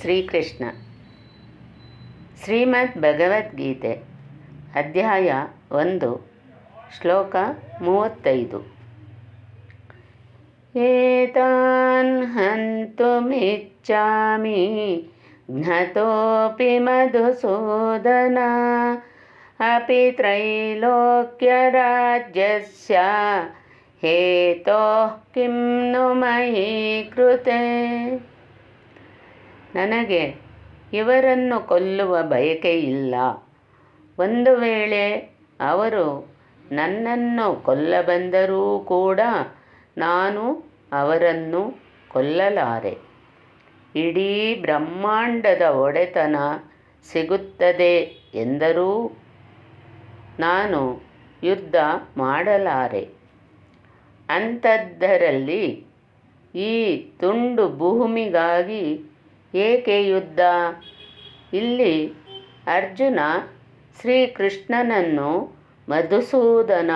ಶ್ರೀಕೃಷ್ಣ. ಶ್ರೀಮದ್ ಭಗವದ್ಗೀತೆ, ಅಧ್ಯಾಯ ಒಂದು, ಶ್ಲೋಕ ಮೂವತ್ತೈದು. ಏತಾನ್ ಹಂತುಮಿಚ್ಚಾಮಿ ಜ್ಞತೋಪಿ ಮಧುಸೂದನ, ಅಪಿ ತ್ರೈಲೋಕ್ಯರಾಜ್ಯಸ್ಯ ಹೇತೋಃ ಕಿಂ ನು ಮಹೀ ಕೃತೆ ನನಗೆ ಇವರನ್ನು ಕೊಲ್ಲುವ ಬಯಕೆಯಿಲ್ಲ ಒಂದು ವೇಳೆ ಅವರು ನನ್ನನ್ನು ಕೊಲ್ಲಬಂದರೂ ಕೂಡ ನಾನು ಅವರನ್ನು ಕೊಲ್ಲಲಾರೆ. ಇಡೀ ಬ್ರಹ್ಮಾಂಡದ ಒಡೆತನ ಸಿಗುತ್ತದೆ ಎಂದರೂ ನಾನು ಯುದ್ಧ ಮಾಡಲಾರೆ. ಅಂಥದ್ದರಲ್ಲಿ ಈ ತುಂಡು ಭೂಮಿಗಾಗಿ ಏಕೆ ಯುದ್ಧ? ಇಲ್ಲಿ ಅರ್ಜುನ ಶ್ರೀಕೃಷ್ಣನನ್ನು ಮಧುಸೂದನ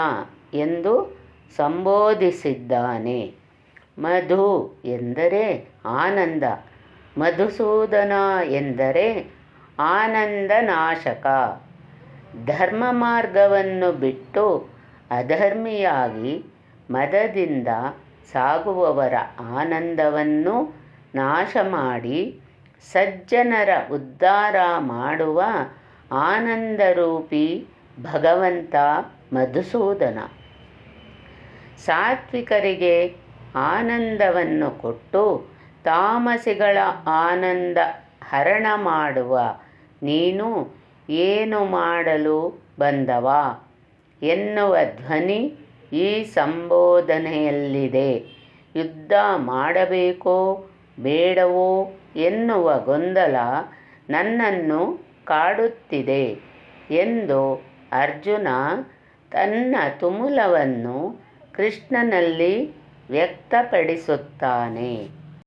ಎಂದು ಸಂಬೋಧಿಸಿದ್ದಾನೆ. ಮಧು ಎಂದರೆ ಆನಂದ, ಮಧುಸೂದನ ಎಂದರೆ ಆನಂದನಾಶಕ. ಧರ್ಮ ಮಾರ್ಗವನ್ನು ಬಿಟ್ಟು ಅಧರ್ಮಿಯಾಗಿ ಮದದಿಂದ ಸಾಗುವವರ ಆನಂದವನ್ನು ನಾಶ ಮಾಡಿ ಸಜ್ಜನರ ಉದ್ಧಾರ ಮಾಡುವ ಆನಂದರೂಪಿ ಭಗವಂತ ಮಧುಸೂದನ. ಸಾತ್ವಿಕರಿಗೆ ಆನಂದವನ್ನು ಕೊಟ್ಟು ತಾಮಸಿಗಳ ಆನಂದ ಹರಣ ಮಾಡುವ ನೀನು ಏನು ಮಾಡಲು ಬಂದವ ಎನ್ನುವ ಧ್ವನಿ ಈ ಸಂಬೋಧನೆಯಲ್ಲಿದೆ. ಯುದ್ಧ ಮಾಡಬೇಕೋ ಬೇಡವೋ ಎನ್ನುವ ಗೊಂದಲ ನನ್ನನ್ನು ಕಾಡುತ್ತಿದೆ ಎಂದು ಅರ್ಜುನ ತನ್ನ ತುಮುಲವನ್ನು ಕೃಷ್ಣನಲ್ಲಿ ವ್ಯಕ್ತಪಡಿಸುತ್ತಾನೆ.